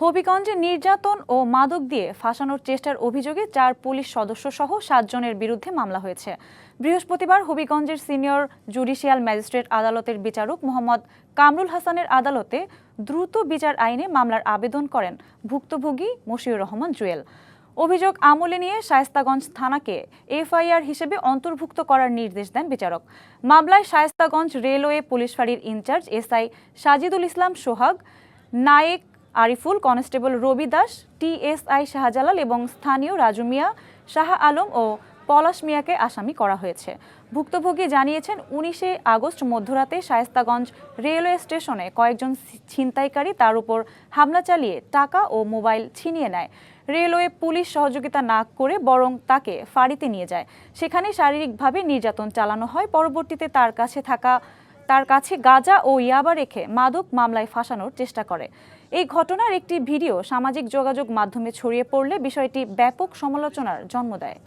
হবিগঞ্জে নির্যাতন ও মাদক দিয়ে ফাঁসানোর চেষ্টার অভিযোগে চার পুলিশ সদস্য সহ সাতজনের বিরুদ্ধে মামলা হয়েছে। বৃহস্পতিবার হবিগঞ্জের সিনিয়র জুডিশিয়াল ম্যাজিস্ট্রেট আদালতের বিচারক মোহাম্মদ কামরুল হাসানের আদালতে দ্রুত বিচার আইনে মামলার আবেদন করেন ভুক্তভোগী মশিউর রহমান জুয়েল। অভিযোগ আমলে নিয়ে শায়েস্তাগঞ্জ থানাকে এফআইআর হিসেবে অন্তর্ভুক্ত করার নির্দেশ দেন বিচারক। মামলায় শায়েস্তাগঞ্জ রেলওয়ে পুলিশ ফাঁড়ির incharge SI Sajidul Islam Sohag, Naik Ariful, constable Robi Das TSI Shahjalal এবং স্থানীয় রাজু মিয়া, শাহ আলম ও পলাশ মিয়াকে আসামি করা হয়েছে। ভুক্তভোগী জানিয়েছেন, উনিশে আগস্ট মধ্যরাতে শায়েস্তাগঞ্জ রেলওয়ে স্টেশনে কয়েকজন ছিনতাইকারী তার উপর হামলা চালিয়ে টাকা ও মোবাইল ছিনিয়ে নেয়। রেলওয়ে পুলিশ সহযোগিতা না করে বরং তাকে ফাঁড়িতে নিয়ে যায়। সেখানে শারীরিকভাবে নির্যাতন চালানো হয়। পরবর্তীতে তার কাছে থাকা তার কাছে গাঁজা ও ইয়াবা রেখে মাদক মামলায় ফাঁসানোর চেষ্টা করে। এই ঘটনার একটি ভিডিও সামাজিক যোগাযোগ মাধ্যমে ছড়িয়ে পড়লে বিষয়টি ব্যাপক সমালোচনার জন্ম দেয়।